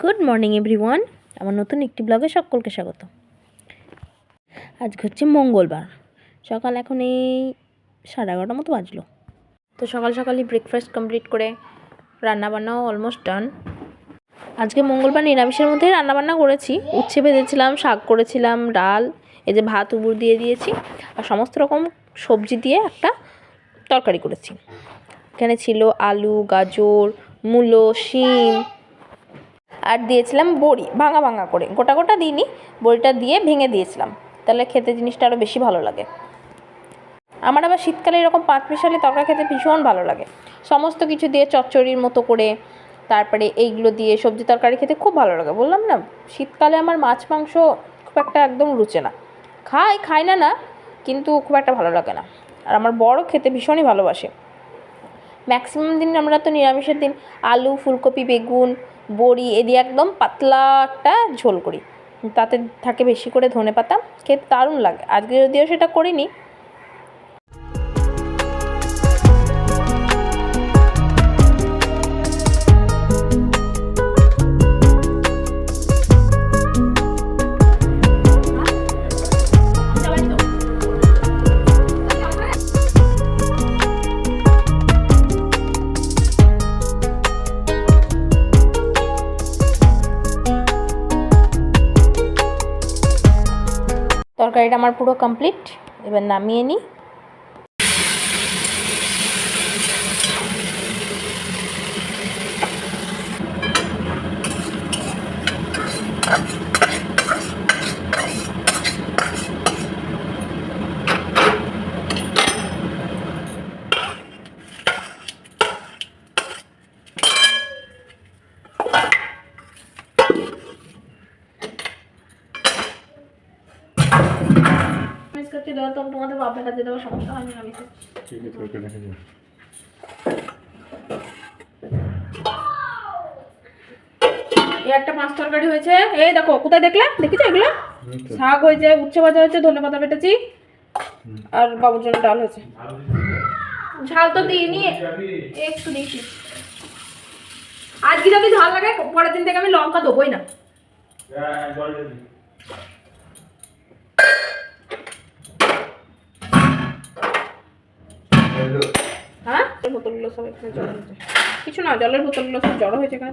Good morning everyone আমার নতুন একটি ব্লগে সকলকে স্বাগত। আজকে হচ্ছে মঙ্গলবার। সকাল এখন এই সাড়ে এগারোটার মতো বাজলো। তো সকাল সকালই ব্রেকফাস্ট কমপ্লিট করে রান্নাবান্নাও অলমোস্ট ডান আজকে মঙ্গলবার নিরামিষের মধ্যেই রান্নাবান্না করেছি। উচ্ছে ভেজেছিলাম, শাক করেছিলাম, ডাল, এই যে ভাত, উবুর দিয়ে দিয়েছি। আর সমস্ত রকম সবজি দিয়ে একটা তরকারি করেছি। এখানে ছিল আলু, গাজর, মূলো, শিম আর দিয়েছিলাম বড়ি, ভাঙা ভাঙা করে। গোটা গোটা দিইনি, বড়িটা দিয়ে ভেঙে দিয়েছিলাম। তাহলে খেতে জিনিসটা আরও বেশি ভালো লাগে। আমার আবার শীতকালে এরকম পাঁচ মিশালি তরকারি খেতে ভীষণ ভালো লাগে। সমস্ত কিছু দিয়ে চচ্চড়ির মতো করে, তারপরে এইগুলো দিয়ে সবজি তরকারি খেতে খুব ভালো লাগে। বললাম না, শীতকালে আমার মাছ, মাংস খুব একটা একদম রুচে না। খাই খাই না না, কিন্তু খুব একটা ভালো লাগে না। আর আমার বড় খেতে ভীষণই ভালোবাসে। ম্যাক্সিমাম দিন আমরা তো নিরামিষের দিন আলু, ফুলকপি, বেগুন বড়ি এ দিয়ে একদম পাতলা একটা ঝোল করি। তাতে থাকে বেশি করে ধনে পাতা খেতে দারুণ লাগে। আজকে যদিও সেটা করিনি তরকারিটা আমার পুরো কমপ্লিট এবার নামিয়ে নিই। মিস করতে দেওয়া তো তোমাদের বাপের কাছে দেওয়ার সমস্যা হয়নি আমি ঠিক আছে ওকে দেখা যাবে এই একটা মাছ তরকারি হয়েছে। এই দেখো কোথায় দেখলে? দেখেছ এগুলো? শাক হয়েছে উচ্ছে ভাজা হয়েছে ধনে পাতা বেটেছি আর বাবুর জন্য ডাল হয়েছে। ঝাল তো দিইনি একটু দিয়েছি। আজকে যদি ঝাল লাগে পরের দিন থেকে আমি লঙ্কা দেবোই না। হ্যাঁ? বোতলগুলো সব এখানে জড়ো হয়েছে। কিছু না জলের বোতলগুলো সব জড়ো হয়েছে এখানে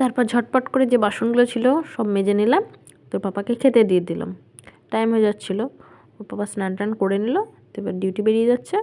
তারপর ঝটপট করে যে বাসনগুলো ছিল সব মেজে নিলাম। তোর পাপাকে খেতে দিয়ে দিলাম। টাইম হয়ে যাচ্ছিল। ওর পাপা স্নান টান করে নিল তো এবার ডিউটি বেরিয়ে যাচ্ছে।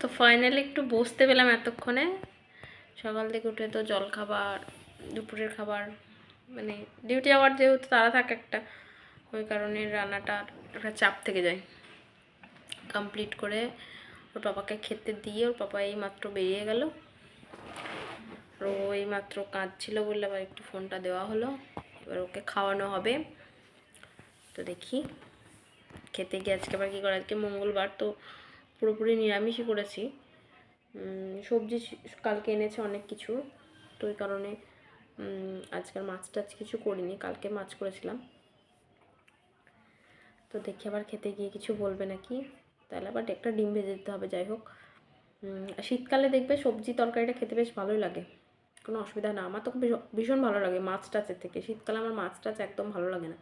তো ফাইনালি একটু বসতে পেলাম এতক্ষণে। সকাল থেকে উঠে তো জল খাবার, দুপুরের খাবার মানে ডিউটি আওয়ার যেহেতু তারা থাকে একটা, ওই কারণে রান্নাটা একটা চাপ থেকে যায়। কমপ্লিট করে ওর পাপাকে খেতে দিয়ে ওর পাপা এই মাত্র বেরিয়ে গেল। ও এই মাত্র কাঁদছিল বললে আবার একটু ফোনটা দেওয়া হলো। এবার ওকে খাওয়ানো হবে। তো দেখি, খেতে গিয়ে আজকে আবার কী করে আজকে মঙ্গলবার তো পুরোপুরি নিরামিষই করেছি। সবজি কালকে এনেছে অনেক কিছু। তো ওই কারণে আজকাল মাছ টাছ কিছু করিনি, কালকে মাছ করেছিলাম। তো দেখি আবার খেতে গিয়ে কিছু বলবে নাকি? তাহলে আবার একটা ডিম ভেজে দিতে হবে, যাই হোক। শীতকালে দেখবে সবজি তরকারিটা খেতে বেশ ভালোই লাগে। কোনো অসুবিধা না, আমার তো ভীষণ- ভালো লাগে মাছ টাচের থেকে। শীতকালে আমার মাছ টাচ একদম ভালো লাগে না।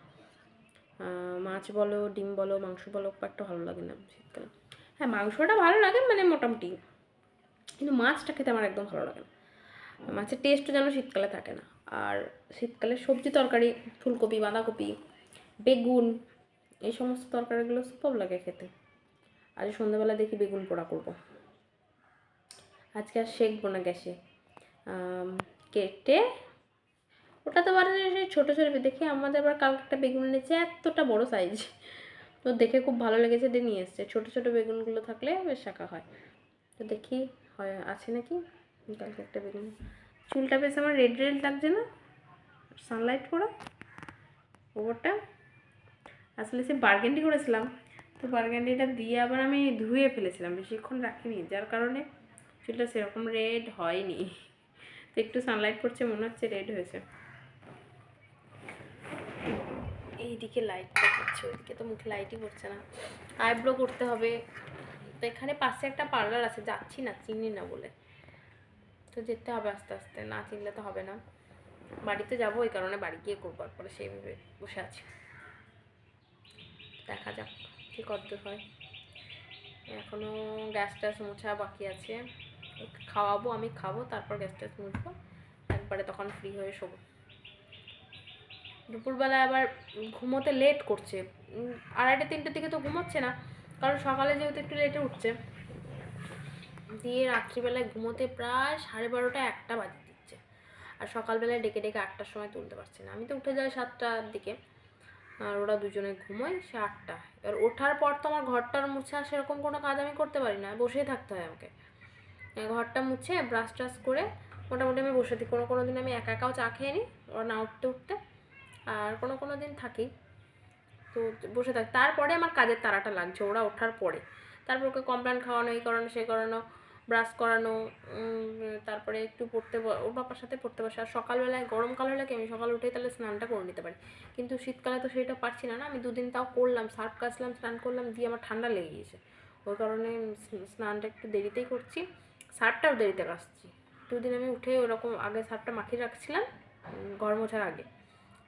মাছ বলো, ডিম বলো, মাংস বলো একটা ভালো লাগে না শীতকালে। হ্যাঁ মাংসটা ভালো লাগে মানে মোটামুটি। কিন্তু মাছটা খেতে আমার একদম ভালো লাগে না। মাছের টেস্টও যেন শীতকালে থাকে না। আর শীতকালে সবজি তরকারি, ফুলকপি, বাঁধাকপি, বেগুন, এই সমস্ত তরকারিগুলো সুপার লাগে খেতে। আজ সন্ধ্যাবেলা দেখি বেগুন পোড়া করব। আজকে আর শেখবো না গ্যাসে। কেটে ওটা তো বারে ছোটো ছোটো দেখি আমাদের আবার কালকে একটা বেগুন এনেছে, এতটা বড় সাইজ তো দেখে খুব ভালো লেগেছে দিয়ে নিয়ে এসছে। ছোটো ছোটো বেগুনগুলো থাকলে বেশ শাখা হয়। তো দেখি হয়, আছে নাকি? কালকে একটা বেগুন। চুলটা বেশ আমার রেড রেড লাগছে না? সানলাইট করা ওপরটা? আসলে সে বার্গেন্ডি করেছিলাম। তো বার্গেন্ডিটা দিয়ে আবার আমি ধুয়ে ফেলেছিলাম, বেশিক্ষণ রাখিনি। যার কারণে চুলটা সেরকম রেড হয়নি। তো একটু সানলাইট পড়ছে, মনে হচ্ছে রেড হয়েছে। এইদিকে লাইটটা পড়ছে ওইদিকে তো মুখে লাইটই পড়ছে না। আইব্রো করতে হবে। তো এখানে পাশে একটা পার্লার আছে, যাচ্ছি না, চিনি না বলে। তো যেতে হবে আস্তে আস্তে, না চিনলে তো হবে না। বাড়িতে যাব, ওই কারণে বাড়ি গিয়ে করব পরে সেই ভেবে বসে আছি। দেখা যাক কী কদ্দূর হয়। এখনও গ্যাস ট্যাস মোছা বাকি আছে। খাওয়াবো, আমি খাব, তারপর গ্যাস ট্যাস মুছবো। একবারে তখন ফ্রি হয়ে শোবো। দুপুরবেলা আবার ঘুমোতে লেট করছে। আড়াইটে, তিনটের দিকে তো ঘুমোচ্ছে না, কারণ সকালে যেহেতু একটু লেটে উঠছে। দিয়ে রাত্রিবেলায় ঘুমোতে প্রায় সাড়ে বারোটা, একটা বাজে দিচ্ছে। আর সকালবেলায় ডেকে ডেকে আটটার সময় তুলতে পারছে না। আমি তো উঠে যাই সাতটার দিকে, আর ওরা দুজনে ঘুমোয়, সে আটটা। এবার ওঠার পর তো আমার ঘরটার মুছা সেরকম কোনো কাজ আমি করতে পারি না, বসেই থাকতে হয় আমাকে। ঘরটা মুছে ব্রাশ ট্রাশ করে, মোটামুটি আমি বসে থাকি। কোনো কোনো দিন আমি একা একাও চা খেয়ে নিই ওরা না উঠতে উঠতে। আর কোনো কোনো দিন থাকি। তো বসে থাকি। তারপরে আমার কাজের তাড়াটা লাগছে, ওরা ওঠার পরে। তারপর ওকে কমপ্লেন খাওয়ানো, এই করানো সেই করানো, ব্রাশ করানো তারপরে একটু পড়তে ওর বাবার সাথে পড়তে বসে। আর সকালবেলায় গরমকাল হলে কি আমি সকাল উঠেই তাহলে স্নানটা করে নিতে পারি? কিন্তু শীতকালে তো সেটা পারছি না না? আমি দুদিন তাও করলাম, সার্ফ কাচলাম, স্নান করলাম, দিয়ে আমার ঠান্ডা লেগে গিয়েছে। ওই কারণে স্নানটা একটু দেরিতেই করছি। সার্ফটাও দেরিতে কাচছি। দুদিন আমি উঠে ওরকম আগে সার্ফটা মাখিয়ে রাখছিলাম ঘর মোছার আগে।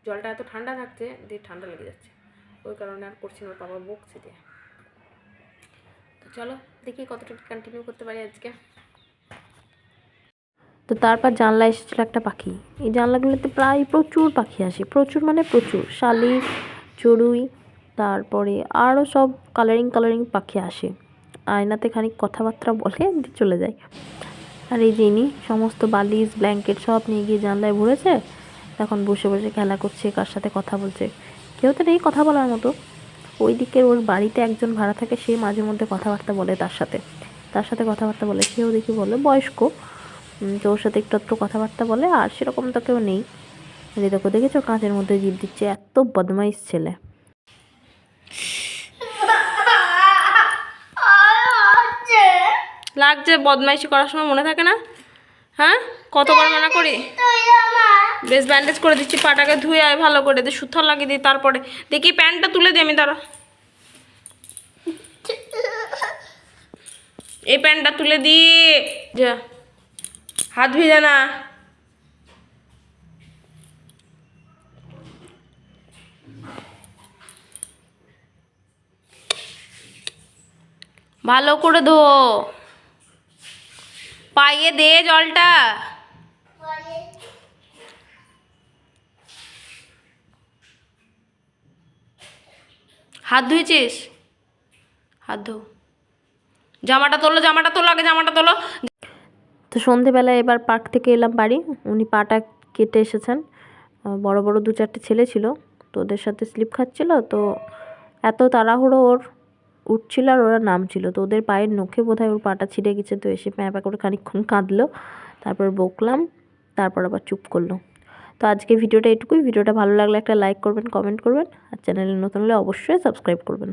জলটা এত ঠান্ডা থাকছে দিয়ে ঠান্ডা লেগে যাচ্ছে। ওই কারণে আর করছি না বাবা বকছে দিয়ে। তো চলো, দেখি কতটুকু কন্টিনিউ করতে পারি আজকে। তো তারপর জানলা এসেছিল একটা পাখি। এই জানলাগুলোতে প্রায় প্রচুর পাখি আসে, প্রচুর মানে প্রচুর। শালিক চড়ুই, তারপরে আরও সব কালারিং কালারিং পাখি আসে। আয়নাতে খানিক কথাবার্তা বলে চলে যায়। আর এই যিনি সমস্ত বালিশ ব্ল্যাঙ্কেট সব নিয়ে গিয়ে জানলায় ভরেছে। এখন বসে বসে খেলা করছে, কার সাথে কথা বলছে। কেউ তো নেই কথা বলার মতো। ওই দিকের ওর বাড়িতে একজন ভাড়া থাকে, সে মাঝে মধ্যে কথাবার্তা বলে তার সাথে। তার সাথে কথাবার্তা বলে, সেও দেখি বলে, বয়স্ক। তো ওর সাথে একটু একটু কথাবার্তা বলে, আর সেরকম তো কেউ নেই। দেখো দেখেছ, কাঁচের মধ্যে জিপ দিচ্ছে, এত বদমাইশ ছেলে। লাগছে বদমাইশি করার সময় মনে থাকে না? হ্যাঁ? কতবার মানা করি? বেশ ব্যান্ডেজ করে দিচ্ছি, পাটাকে ধুয়ে আয়, ভালো করে দিয়ে সুথর লাগিয়ে দিই তারপরে দেখি প্যান্টটা তুলে দিই আমি তারা এই প্যান্টটা তুলে দি। যা। হাত ভিজে না। ভালো করে ধো। পাইয়ে দে জলটা। হাত ধুয়েছিস? হাত ধো। জামাটা তোলো জামাটা তোলো, আগে জামাটা তোলো। তো সন্ধেবেলায় এবার পার্ক থেকে এলাম বাড়ি। উনি পাটা কেটে এসেছেন। বড় বড় দু চারটে ছেলে ছিল। তো ওদের সাথে স্লিপ খাচ্ছিল। তো এত তাড়াহুড়ো ওর উঠছিল আর ওরা নামছিল। তো ওদের পায়ের নখে বোধহয় ওর পাটা ছিঁড়ে গেছে। তো এসে প্যাঁপা প্যাঁ করে খানিকক্ষণ কাঁদলো, তারপর বকলাম, তারপর আবার চুপ করল। তো আজকে ভিডিওটা এটুকুই। ভিডিওটা ভালো লাগলে একটা লাইক করবেন কমেন্ট করবেন, আর চ্যানেলে নতুন হলে অবশ্যই সাবস্ক্রাইব করবেন।